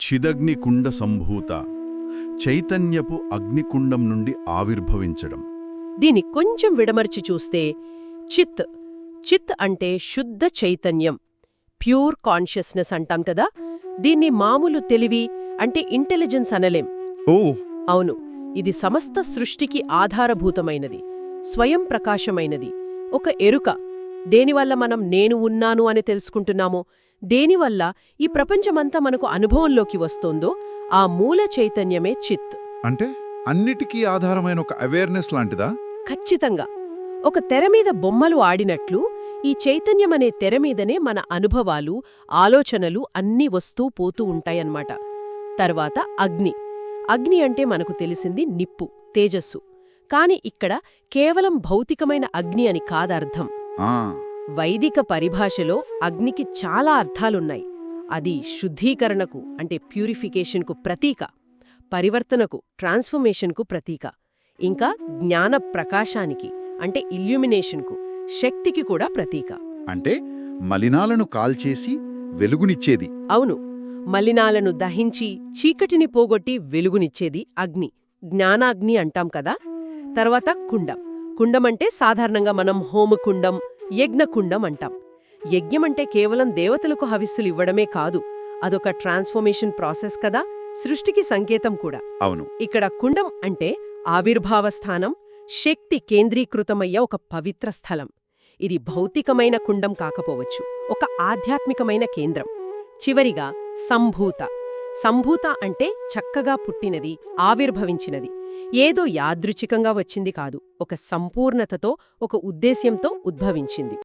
చిదగ్నికుండ సంభూత చైతన్యపు అగ్నికుండం నుండి ఆవిర్భవించడం. దీని కొంచెం విడమర్చి చూస్తే చిత్ చిత్ అంటే శుద్ధ చైతన్యం ప్యూర్ కాన్షియస్నెస్ అంటాం కదా దీన్ని మామూలు తెలివి అంటే ఇంటెలిజెన్స్ అనలేం. ఓ! అవును ఇది సమస్త సృష్టికి ఆధారభూతమైనది స్వయం ప్రకాశమైనది ఒక ఎరుక దేనివల్ల మనం నేను ఉన్నాను అని తెలుసుకుంటున్నామో దేనివల్ల ఈ ప్రపంచమంతా మనకు అనుభవంలోకి వస్తోందో ఆ మూల చైతన్యమే చిత్. అంటే అన్నిటికీ ఆధారమైన ఒక అవేర్నెస్ లాంటిదా? ఖచ్చితంగా. ఒక తెర మీద బొమ్మలు ఆడినట్లు ఈ చైతన్యమనే తెర మీదనే మన అనుభవాలు ఆలోచనలు అన్నీ వస్తూ పోతూ ఉంటాయన్నమాట. తర్వాత అగ్ని. అగ్ని అంటే మనకు తెలిసింది నిప్పు తేజస్సు. కాని ఇక్కడ కేవలం భౌతికమైన అగ్ని అని కాదర్థం. వైదిక పరిభాషలో అగ్నికి చాలా అర్థాలున్నాయి. అది శుద్ధీకరణకు అంటే ప్యూరిఫికేషన్కు ప్రతీక పరివర్తనకు ట్రాన్స్ఫర్మేషన్కు ప్రతీక ఇంకా జ్ఞాన ప్రకాశానికి అంటే ఇల్యూమినేషన్కు శక్తికి కూడా ప్రతీక. అంటే మలినాలను కాల్చేసి వెలుగునిచ్చేది. అవును మలినాలను దహించి చీకటిని పోగొట్టి వెలుగునిచ్చేది అగ్ని జ్ఞానాగ్ని అంటాం కదా? తర్వాత కుండం. కుండమంటే సాధారణంగా మనం హోమకుండం యజ్ఞకుండం అంటాం యజ్ఞమంటే కేవలం దేవతలకు హవిస్సులు ఇవ్వడమే కాదు అదొక ట్రాన్స్ఫర్మేషన్ ప్రాసెస్ కదా సృష్టికి సంకేతం కూడా. అవును. ఇక్కడ కుండం అంటే ఆవిర్భావ స్థానం శక్తి కేంద్రీకృతమయ్య ఒక పవిత్ర స్థలం. ఇది భౌతికమైన కుండం కాకపోవచ్చు ఒక ఆధ్యాత్మికమైన కేంద్రం. చివరిగా సంభూత. సంభూత అంటే చక్కగా పుట్టినది ఆవిర్భవించినది. ఏదో యాదృచ్ఛికంగా వచ్చింది కాదు ఒక సంపూర్ణతతో ఒక ఉద్దేశ్యంతో ఉద్భవించింది.